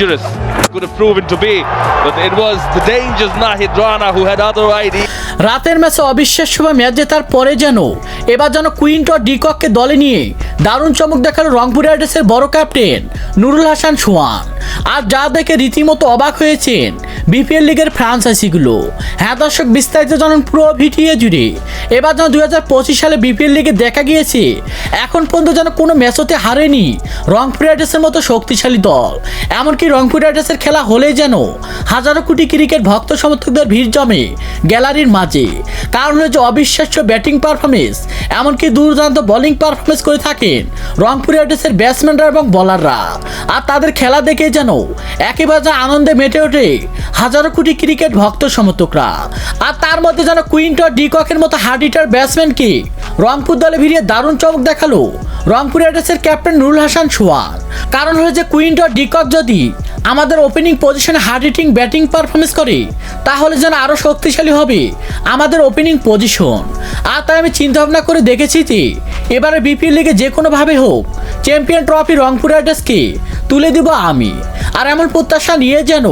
dangerous could have proven to be. But it was the dangerous Nahid Rana who had other ideas. রাতের ম্যাচে অবিশ্বাস্যভাবে match জেতার পরে যেন, এবার যেন কুইন্ট ডিককে দলে নিয়ে দারুণ চমক দেখাল রংপুর রাইডার্সের বড় ক্যাপ্টেন নুরুল হাসান সোয়ান আর যা দেখে রীতিমতো অবাক হয়েছেন বিপিএল লিগের ফ্রান্সাইজিগুলো হ্যাঁ দর্শক, বিস্তারিত জানান পুরো ভিটিএ জুড়ে এবার যেন দু হাজার পঁচিশ সালে বিপিএল লিগে দেখা গিয়েছে, এখন পর্যন্ত যেন কোনো ম্যাচতে হারেনি রংপুর রাইডার্সের মতো শক্তিশালী দল। এমনকি রংপুর রাইডার্সের খেলা হলেই যেন হাজারো কোটি ক্রিকেট ভক্ত সমর্থকদের ভিড় জমে গ্যালারির মাঝে। কারণ হলো যে অবিশ্বাস্য ব্যাটিং পারফরমেন্স, এমনকি দুর্দান্ত বোলিং পারফরমেন্স করে থাকেন রংপুর রাইডার্সের ব্যাটসম্যানরা এবং বলাররা। আর তাদের খেলা দেখে যেন একেবারে আনন্দে মেতে ওঠে হাজারো কোটি ক্রিকেট ভক্ত সমর্থকরা। আর তার মধ্যে যেন কুইন্টর ডিককের মতো হার্ডিটার ব্যাটসম্যানকে রংপুর দলে ভিড়িয়ে দারুণ চমক দেখাল রংপুর রাইডার্সের ক্যাপ্টেন নুরুল হাসান সোয়াল। কারণ হলো যে ডট ডিকক যদি আমাদের ওপেনিং পজিশনে হার্ড হিটিং ব্যাটিং পারফরমেন্স করে, তাহলে যেন আরও শক্তিশালী হবে আমাদের ওপেনিং পজিশন আর তাই আমি চিন্তাভাবনা করে দেখেছি যে, এবারে বিপিএল লিগে যে কোনোভাবে হোক চ্যাম্পিয়ন ট্রফি রংপুর রাইডার্সকে তুলে দিব আমি। আর এমন প্রত্যাশা নিয়ে যেন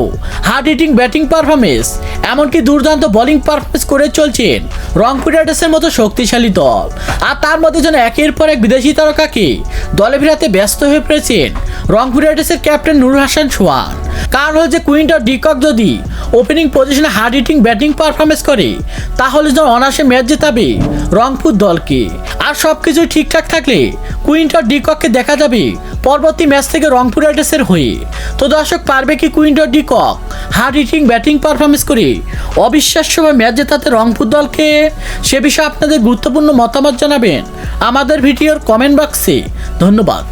হার্ড হিটিং ব্যাটিং পারফরমেন্স, এমনকি দুর্দান্ত বোলিং পারফরমেন্স করে চলছেন রংপুর রাইডার্সের মতো শক্তিশালী দল। আর তার মধ্যে যেন একের পর এক বিদেশি তারকাকে দলে ফেরাতে ব্যস্ত হয়ে পড়েছেন রংপুর রাইডার্সের ক্যাপ্টেন নুরুল হাসান সোয়ান কারণ হচ্ছে কুইন্টার ডিকক যদি ওপেনিং পজিশনে হার্ড হিটিং ব্যাটিং পারফরমেন্স করে, তাহলে যেন অনায়াসে ম্যাচ জেতাবে রংপুর দলকে। আর সব কিছু ঠিকঠাক থাকলে কুইন্টার ডিককে দেখা যাবে পরবর্তী ম্যাচ থেকে রংপুর রাইডার্সের হয়ে। তো দর্শক, পারবে কি Quinton de Kock hard hitting, batting performance করে অবিশ্বাস্যভাবে ম্যাচ জেতাতে রংপুর দলকে? সে বিষয়ে আপনাদের গুরুত্বপূর্ণ মতামত জানাবেন আমাদের ভিডিওর কমেন্ট বক্সে। ধন্যবাদ।